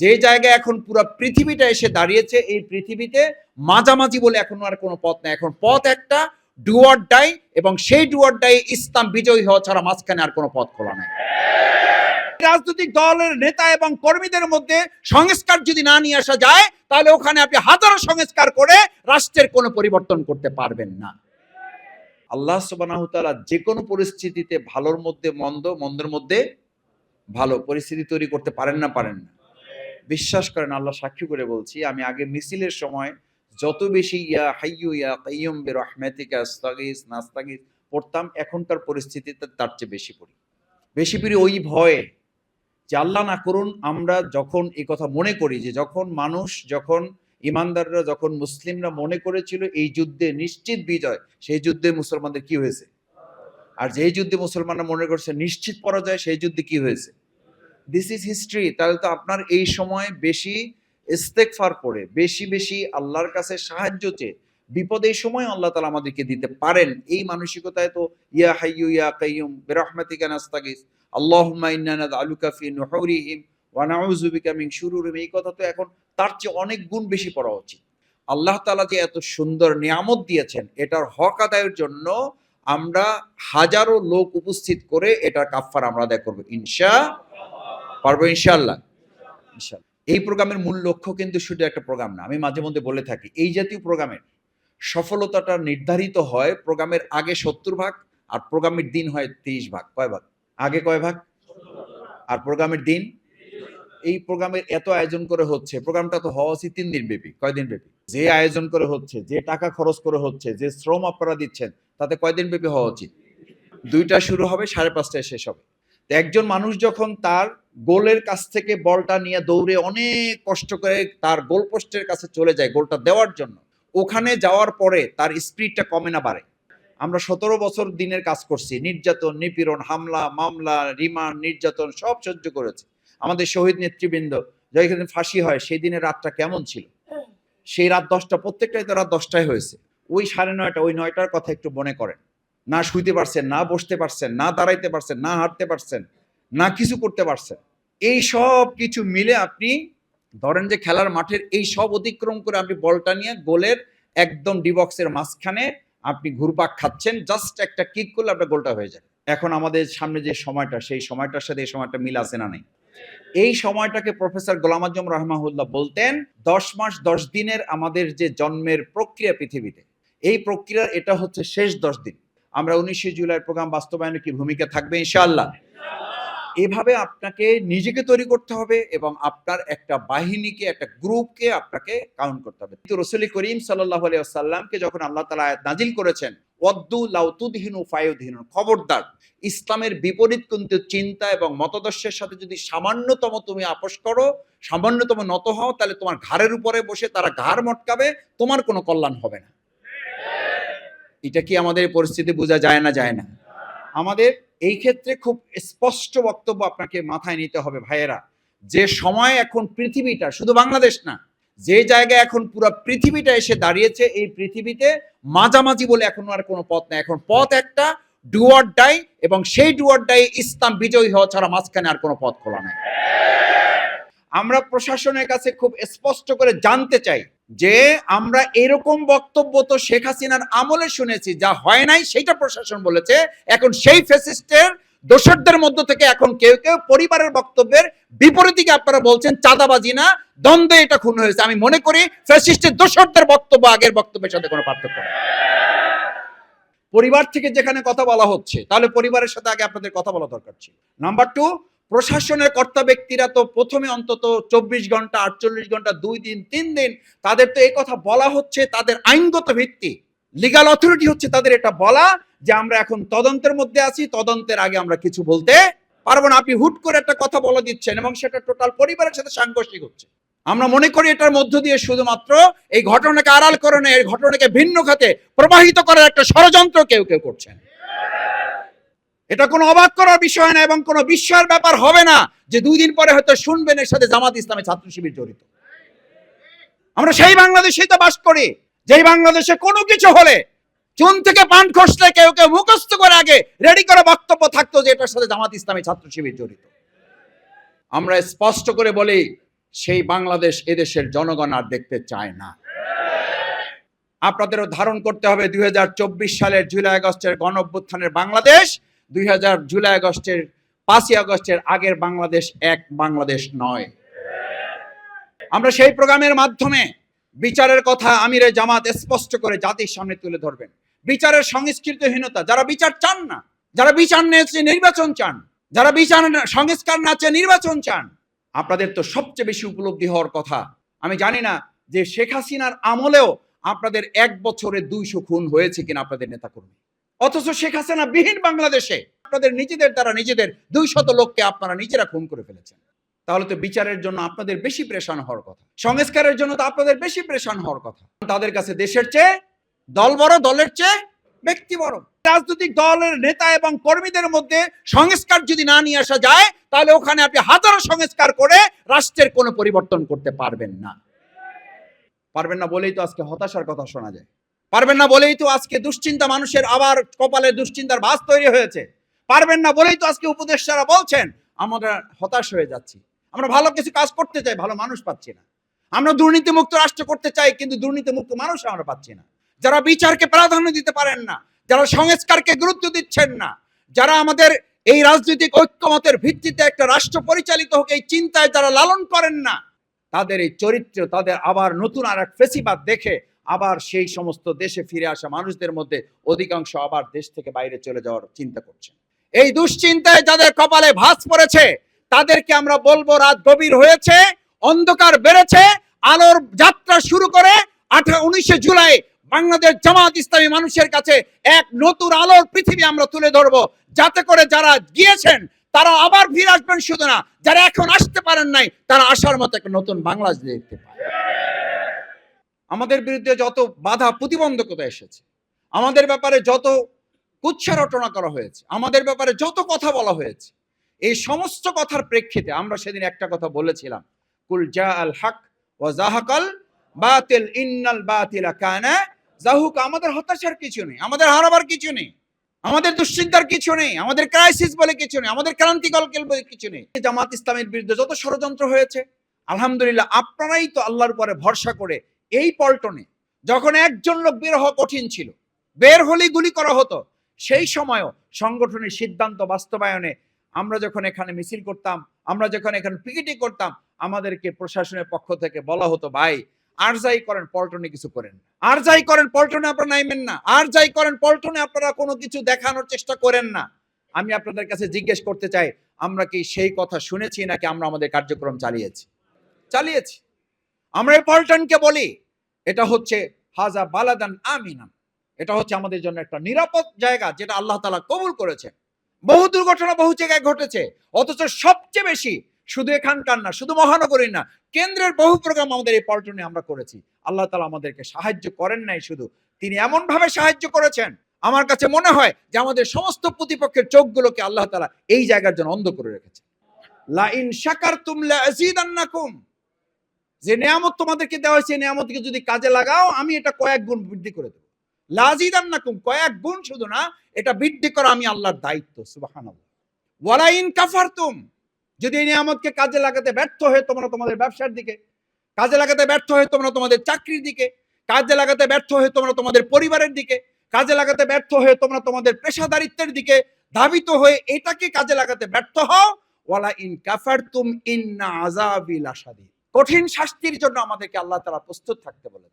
যে জায়গায় এখন পুরো পৃথিবীটা এসে দাঁড়িয়েছে, এই পৃথিবীতে মাঝামাঝি বলে এখন আর কোনো পথ নেই। এখন পথ একটা ডুয়ার ডাই এবং সেই ডুয়ার ডাই ইসলাম বিজয়ী হওয়া ছাড়া মাঝখানে আর কোনো পথ খোলা নাই। রাজনৈতিক দলের নেতা এবং কর্মীদের মধ্যে সংস্কার যদি না নিয়ে আসা যায়, তাহলে ওখানে আপনি হাজারো সংস্কার করে রাষ্ট্রের কোনো পরিবর্তন করতে পারবেন না। আল্লাহ সুবাহ যে কোনো পরিস্থিতিতে ভালোর মধ্যে, মন্দ, মন্দের মধ্যে ভালো পরিস্থিতি তৈরি করতে পারেন না পারেন না। বিশ্বাস করেন, আল্লাহ সাক্ষী করে বলছি, আমি আগে মিছিলের সময় যত বেশি ইয়া হাইয়ু ইয়া কাইয়ুম বে রহমাতিকা আস্তাগিস, নাস্তাগিস পড়তাম, এখনকার পরিস্থিতিতে তার চেয়ে বেশি পড়ি। বেশি পড়ি ওই ভয়ে যে আল্লাহ না করুন, আমরা যখন এই কথা মনে করি যে যখন মানুষ, যখন ইমানদাররা, যখন মুসলিমরা মনে করেছিল এই যুদ্ধে নিশ্চিত বিজয়, সেই যুদ্ধে মুসলমানদের কি হয়েছে? আর যেই যুদ্ধে মুসলমানরা মনে করছে নিশ্চিত পরাজয়, সেই যুদ্ধে কি হয়েছে? দিস ইজ হিস্ট্রি তাহলে তো আপনার এই সময় বেশি ইস্তেকফার করে বেশি বেশি আল্লাহর কাছে সাহায্য চেয়ে বিপদে এই সময় আল্লাহ তালা আমাদেরকে দিতে পারেন। এই মানসিকতায় তো ইয়া হাইয়ু ইয়া কাইয়ুম বিরহমাতিকা নাস্তাগিস, আল্লাহুম্মা ইন্না নাসআলুকা ফি নুহুরিহিম ওয়া নাউযু বিকা এই কথা তো এখন তার চেয়ে অনেক গুণ বেশি পড়া উচিত। আল্লাহ তাআলা যে এত সুন্দর নিয়ামত দিয়েছেন, এটার হক আদায়ের জন্য আমরা হাজারো লোক উপস্থিত করে এটার কাফার আমরা আদায় করব। ইনশা পারব ইনশাল্লাহ ইনশাআল্লাহ। এই প্রোগ্রামের মূল লক্ষ্য কিন্তু শুধু একটা প্রোগ্রাম না আমি মাঝে মধ্যে বলে থাকি এই জাতীয় প্রোগ্রামের সফলতাটা নির্ধারিত হয় প্রোগ্রামের আগে সত্তর ভাগ আর প্রোগ্রামের দিন হয় তিরিশ ভাগ। কয় ভাগ? আগে কয় ভাগ? আর প্রোগ্রামের দিন? এই প্রোগ্রামের এত আয়োজন করে হচ্ছে প্রোগ্রামটা তো হওয়া উচিত তিন দিন ব্যাপী। কয়দিন ব্যাপী? যে আয়োজন করে হচ্ছে যে টাকা খরচ করে হচ্ছে যে শ্রম আপনারা দিচ্ছেন তাতে কয়দিন ব্যাপী হওয়া উচিত? দুইটা শুরু হবে সাড়ে পাঁচটায় শেষ হবে। একজন মানুষ যখন তার গোলের কাছ থেকে বলটা নিয়ে দৌড়ে অনেক কষ্ট করে তার গোল পোস্টের কাছে চলে যায়, গোলটা দেওয়ার জন্য, ওখানে যাওয়ার পরে তার স্পিডটা কমে না বাড়ে। আমরা সতেরো বছর দিনের কাজ করছি, নির্যাতন, নিপীড়ন, হামলা, মামলা, রিমান্ড, নির্যাতন সব সহ্য করেছে। আমাদের শহীদ নেতৃবৃন্দ, যেখানে ফাঁসি হয়, সেই দিনের রাতটা কেমন ছিল? সেই রাত দশটা, প্রত্যেকটাই তো রাত দশটায় হয়েছে। ওই সাড়ে নয়টা, ওই নয়টার কথা একটু মনে করেন। না শুইতে পারছেন, না বসতে পারছেন, না দাঁড়াইতে পারছেন, না হাঁটতে পারছেন, না কিছু করতে পারছেন। এই সব কিছু মিলে আপনি ধরেন যে খেলার মাঠের এই সব অতিক্রম করে আপনি বলটা নিয়ে গোলের একদম ডিবক্সের মাঝখানে আপনি ঘুরপাক খাচ্ছেন জাস্ট একটা কিক করলে আপনার গোলটা হয়ে যায়। এখন আমাদের সামনে যে সময়টা, সেই সময়টার সাথে এই সময়টা মিল আছে না নেই? এই সময়টাকে প্রফেসর গোলাম আজম রহমাহুল্লাহ বলতেন, দশ মাস দশ দিনের আমাদের যে জন্মের প্রক্রিয়া পৃথিবীতে, এই প্রক্রিয়ার এটা হচ্ছে শেষ দশ দিন। আমরা উনিশে জুলাই প্রোগ্রাম বাস্তবায়নে কি ভূমিকা থাকবে, ইনশাআল্লাহ। এভাবে আপনাকে নিজেকে তৈরি করতে হবে এবং আপনার একটা বাহিনীকে, একটা গ্রুপকে আপনাকে কাউন্ট করতে হবে। কিন্তু রসুল করিম সাল্লাহ যখন আল্লাহ তালা আয়াত নাজিল করেছেন, ওয়াদ্দু লাউতুদহিনু খবরদার, ইসলামের বিপরীত কিন্তু চিন্তা এবং মতদর্শের সাথে যদি সামান্যতম তুমি আপোষ করো, সামান্যতম নত হও, তাহলে তোমার ঘাড়ের উপরে বসে তারা ঘাড় মটকাবে, তোমার কোনো কল্যাণ হবে না। এটা কি আমাদের পরিস্থিতি বোঝা যায় না যায় না? আমাদের এই ক্ষেত্রে খুব স্পষ্ট বক্তব্য আপনাকে মাথায় নিতে হবে ভাইয়েরা। যে সময় এখন পৃথিবীটা, শুধু বাংলাদেশ না, যে জায়গায় এখন পুরো পৃথিবীটা এসে দাঁড়িয়েছে, এই পৃথিবীতে মাঝামাঝি বলে এখন আর কোনো পথ নেই। এখন পথ একটা ডুয়ার ডাই এবং সেই ডুয়ার ডাই ইসলাম বিজয়ী হওয়া ছাড়া মাঝখানে আর কোনো পথ খোলা নাই। আমরা প্রশাসনের কাছে খুব স্পষ্ট করে জানতে চাই যে আমরা এরকম বক্তব্য তো শেখ হাসিনার আমলে শুনেছি, যা হয় নাই সেটা প্রশাসন বলেছে। এখন সেই ফেসিস্টের দোষরদের মধ্য থেকে এখন কেউ কেউ পরিবারের বক্তব্যের বিপরীত দিকে আপনারা বলছেন, চাঁদাবাজি না, দ্বন্দ্বে এটা খুন হয়েছে। আমি মনে করি ফ্যাসিস্টের দোষরদের বক্তব্য আগের বক্তব্যের সাথে কোনো পার্থক্য নেই। পরিবার থেকে যেখানে কথা বলা হচ্ছে, তাহলে পরিবারের সাথে আগে আপনাদের কথা বলা দরকার ছিল। নাম্বার টু প্রশাসনের কর্তা ব্যক্তিরা তো প্রথমে অন্তত চব্বিশ ঘণ্টা, আটচল্লিশ ঘণ্টা, দুই দিন, তিন দিন তাদের তো এই কথা বলা হচ্ছে, তাদের আইনগত ভিত্তি লিগাল অথরিটি হচ্ছে তাদের এটা বলা যে আমরা এখন তদন্তের মধ্যে আছি, তদন্তের আগে আমরা কিছু বলতে পারব না। আপনি হুট করে একটা কথা বলে দিচ্ছেন এবং সেটা টোটাল পরিবারের সাথে সাংঘর্ষিক হচ্ছে। আমরা মনে করি এটার মধ্য দিয়ে শুধুমাত্র এই ঘটনাকে আড়াল করণে এই ঘটনাকে ভিন্ন খাতে প্রবাহিত করার একটা ষড়যন্ত্র কেউ কেউ করছেন। এটা কোনো অবাক করার বিষয় না এবং কোনো বিস্ময়ের ব্যাপার হবে না যে দুই দিন পরে হয়তো শুনবেন এর সাথে জামাত ইসলামের ছাত্র শিবির জড়িত। আমরা সেই বাংলাদেশেই তো বাস করি। যেই বাংলাদেশে কোনো কিছু হলে চুন থেকে পান খসলে কেউ কেউ মুখস্থ করে আগে রেডি করে বক্তব্য থাকতো যে এটার সাথে জামাত ইসলামী ছাত্র শিবির জড়িত। আমরা স্পষ্ট করে বলি, সেই বাংলাদেশ এদেশের জনগণ আর দেখতে চায় না। আপনাদেরও ধারণ করতে হবে দুই হাজার চব্বিশ সালের জুলাই আগস্টের গণ অভ্যুত্থানের বাংলাদেশ। দুই হাজার জুলাই আগস্টের পাঁচই আগস্টের আগের বাংলাদেশ এক বাংলাদেশ নয়। আমরা সেই প্রোগ্রামের মাধ্যমে বিচারের কথা আমিরে জামাত স্পষ্ট করে জাতির সামনে তুলে ধরবেন। বিচারের যারা বিচার চান না, যারা বিচার নিয়েছে নির্বাচন চান, যারা বিচার সংস্কার না চেয়ে নির্বাচন চান, আপনাদের তো সবচেয়ে বেশি উপলব্ধি হওয়ার কথা। আমি জানি না যে শেখ হাসিনার আমলেও আপনাদের এক বছরে দুইশো খুন হয়েছে কিনা আপনাদের নেতাকর্মী। অথচ শেখ হাসিনা বিহীন বাংলাদেশে। আপনাদের নিজেদের দ্বারা নিজেদের দুই শত লোককে আপনারা নিজেরা খুন করে ফেলেছেন। তাহলে তো বিচারের জন্য আপনাদের বেশি প্রেশান হওয়ার কথা। সংস্কারের জন্য তো আপনাদের বেশি প্রেশান হওয়ার কথা। তাদের কাছে দেশের চেয়ে দল বড়, দলের চেয়ে ব্যক্তি বড়। রাজনৈতিক দলের নেতা এবং কর্মীদের মধ্যে সংস্কার যদি না নিয়ে আসা যায়, তাহলে ওখানে আপনি হাজারো সংস্কার করে রাষ্ট্রের কোনো পরিবর্তন করতে পারবেন না। পারবেন না বলেই তো আজকে হতাশার কথা শোনা যায়। পারবেন না বলেই তো আজকে দুশ্চিন্তা মানুষের, আবার কপালে দুশ্চিন্তার ভাস তৈরি হয়েছে। পারবেন না বলেই তো আজকে উপদেষ্টারা বলছেন, আমরা হতাশ হয়ে যাচ্ছি। আমরা ভালো কিছু কাজ করতে চাই, ভালো মানুষ পাচ্ছি না। আমরা দুর্নীতিমুক্ত রাষ্ট্র করতে চাই, কিন্তু দুর্নীতিমুক্ত মানুষ আমরা পাচ্ছি না। যারা বিচারকে প্রাধান্য দিতে পারেন না, যারা সংস্কারকে গুরুত্ব দিচ্ছেন না, যারা আমাদের এই রাজনৈতিক ঐক্যমতের ভিত্তিতে একটা রাষ্ট্র পরিচালিত হোক, এই চিন্তায় যারা লালন করেন না, তাদের এই চরিত্র, তাদের আবার নতুন আর এক ফেসিবাদ দেখে আবার সেই সমস্ত দেশে ফিরে আসা মানুষদের মধ্যে অধিকাংশ আবার দেশ থেকে বাইরে চলে যাওয়ার চিন্তা করছেন। এই দুশ্চিন্তায় যাদের কপালে ভাঁজ পড়েছে, তাদেরকে আমরা বলব রাত গভীর হয়েছে, অন্ধকার বেড়েছে, আলোর যাত্রা শুরু করে আঠারো উনিশে জুলাই বাংলাদেশ জামাত ইসলামী মানুষের কাছে এক নতুন আলোর পৃথিবী আমরা তুলে ধরবো। যাতে করে যারা গিয়েছেন, তারা আবার ফিরে আসবেন শুধু না, যারা এখন আসতে পারেন নাই, তারা আসার মতো একটা নতুন বাংলাদেশ দেখতে পায়। আমাদের বিরুদ্ধে যত বাধা প্রতিবন্ধকতা এসেছে, আমাদের ব্যাপারে যত কুচ্ছা রটনা করা হয়েছে, আমাদের ব্যাপারে যত কথা বলা হয়েছে, এই সমস্ত কথার প্রেক্ষিতে আমরা সেদিন একটা কথা বলেছিলাম। কুল জা আল হক ও জাহাকাল বাতিল, ইন্নাল বাতিলা কানা জাহুক। আমাদের হতাশার কিছু নেই, আমাদের হারাবার কিছু নেই, আমাদের দুশ্চিন্তার কিছু নেই, আমাদের ক্রাইসিস বলে কিছু নেই, আমাদের ক্রান্তিকাল বলে কিছু নেই। জামাত ইসলামের বিরুদ্ধে যত ষড়যন্ত্র হয়েছে, আলহামদুলিল্লাহ, আপনারাই তো আল্লাহর উপরে ভরসা করে এই পল্টনে যখন একজন লোক বের হওয়া কঠিন ছিল, বের হলেই গুলি করা হতো, সেই সময়ও সংগঠনের সিদ্ধান্ত বাস্তবায়নে আমরা যখন এখানে মিছিল করতাম, আমরা যখন এখানে পিকেটিং করতাম, আমাদেরকে প্রশাসনের পক্ষ থেকে বলা হতো, ভাই, আর যাই করেন, পল্টনে কিছু করেন আর যাই করেন, পল্টনে আপনারা নাইবেন না। আর যাই করেন, পল্টনে আপনারা কোনো কিছু দেখানোর চেষ্টা করেন না। আমি আপনাদের কাছে জিজ্ঞেস করতে চাই, আমরা কি সেই কথা শুনেছি নাকি আমরা আমাদের কার্যক্রম চালিয়েছি? চালিয়েছি। আমরা এই পল্টনকে বলি, এটা হচ্ছে, হাজা বালাদান আমিনান। এটা হচ্ছে আমাদের জন্য একটা নিরাপদ জায়গা, যেটা আল্লাহ তালা কবুল করেছে বহু দুর্ঘটনা বহু জায়গায় ঘটেছে, অথচ সবচেয়ে বেশি শুধু এখানকার না, শুধু মহানগরী না, কেন্দ্রের বহু প্রোগ্রাম আমাদের এই পল্টনে আমরা করেছি। আল্লাহ তালা আমাদেরকে সাহায্য করেন নাই শুধু, তিনি এমন ভাবে সাহায্য করেছেন, আমার কাছে মনে হয় যে আমাদের সমস্ত প্রতিপক্ষের চোখগুলোকে আল্লাহ তালা এই জায়গার জন্য অন্ধ করে রেখেছে লা ইন শাকারতুম লা আযীদান্নাকুম। যে নিয়ামত তোমাদেরকে দেওয়া হয়েছে নিয়ামতকে যদি কাজে লাগাও, আমি এটা কয়েক গুণ বৃদ্ধি করে দেবো। লাজিদান্নাকুম, কয়েক গুণ শুধু না, এটা বৃদ্ধি করা আমি আল্লাহর দায়িত্ব, সুবহানাল্লাহ। ওয়ালা ইন কাফারতুম, যদি এই নিয়ামতকে কাজে লাগাতে ব্যর্থ হয়ে তোমরা তোমাদের ব্যবসার দিকে, কাজে লাগাতে ব্যর্থ হয়ে তোমরা তোমাদের চাকরির দিকে, কাজে লাগাতে ব্যর্থ হয়ে তোমরা তোমাদের পরিবারের দিকে, কাজে লাগাতে ব্যর্থ হয়ে তোমরা তোমাদের পেশাদারিত্বের দিকে ধাবিত হয়ে এটাকে কাজে লাগাতে ব্যর্থ হও ওয়ালা ইন কাফারতুম, ইন্না আযাবি লাশাদীদ কঠিন শাস্তির জন্য আমাদেরকে আল্লাহ তালা প্রস্তুত থাকতে বলেছে